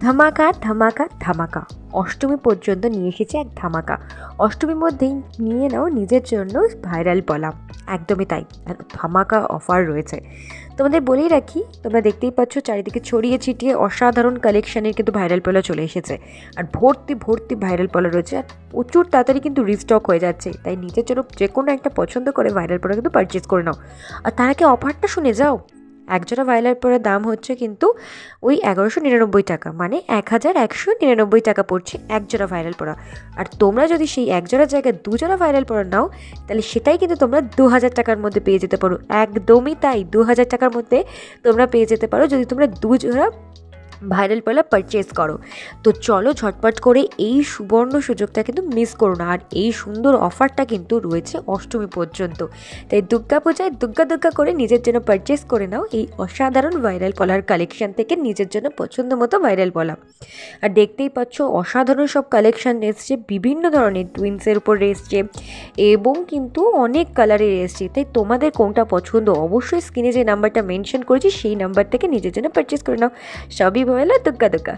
ধামাকা ধামাকা ধামাকা। অষ্টমী পর্যন্ত নিয়ে এসেছে এক ধামাকা। অষ্টমীর মধ্যেই নিয়ে নাও নিজের জন্য ভাইরাল পলা একদমই তাই। ধামাকা অফার রয়েছে। তোমাদের বলেই রাখি, তোমরা দেখতেই পাচ্ছ চারিদিকে ছড়িয়ে ছিটিয়ে অসাধারণ কালেকশানের কিন্তু ভাইরাল পলা চলে এসেছে। আর ভর্তি ভর্তি ভাইরাল পলা রয়েছে। আর প্রচুর তাড়াতাড়ি কিন্তু রিস্টক হয়ে যাচ্ছে। তাই নিজের জন্য যে কোনো একটা পছন্দ করে ভাইরাল পলা কিন্তু পারচেস করে নাও। আর তার আগে অফারটা শুনে যাও। একজোড়া ভাইরাল পরে দাম হচ্ছে কিন্তু ওই এগারোশো নিরানব্বই টাকা মানে এক হাজার একশো নিরানব্বই টাকা পড়ছে একজোড়া ভাইরাল পরা। আর তোমরা যদি সেই এক জোড়ার জায়গায় দুজোড়া ভাইরাল পরা নাও, তাহলে সেটাই কিন্তু তোমরা দু হাজার টাকার মধ্যে পেয়ে যেতে পারো। একদমই তাই দু হাজার টাকার মধ্যে তোমরা পেয়ে যেতে পারো যদি তোমরা দু জোড়া ভাইরাল পয়লা পারচেস করো। তো চলো ঝটপট করে এই সুবর্ণ সুযোগটা কিন্তু মিস করো না। আর এই সুন্দর অফারটা কিন্তু রয়েছে অষ্টমী পর্যন্ত। তাই দুর্গা পূজায় দুর্গা দুর্গা করে নিজের জন্য পারচেস করে নাও এই অসাধারণ ভাইরাল পলার কালেকশান থেকে নিজের জন্য পছন্দ মতো ভাইরাল পলা। আর দেখতেই পাচ্ছ অসাধারণ সব কালেকশন এসছে, বিভিন্ন ধরনের টুইন্সের উপর এসছে এবং কিন্তু অনেক কালারের এসছে। তাই তোমাদের কোনটা পছন্দ? অবশ্যই স্ক্রিনে যে নাম্বারটা মেনশন করেছি, সেই নাম্বার থেকে নিজের জন্য পারচেস করে নাও। সবই ಜೀವವೆಲ್ಲ ದುಃಖ ದುಃಖ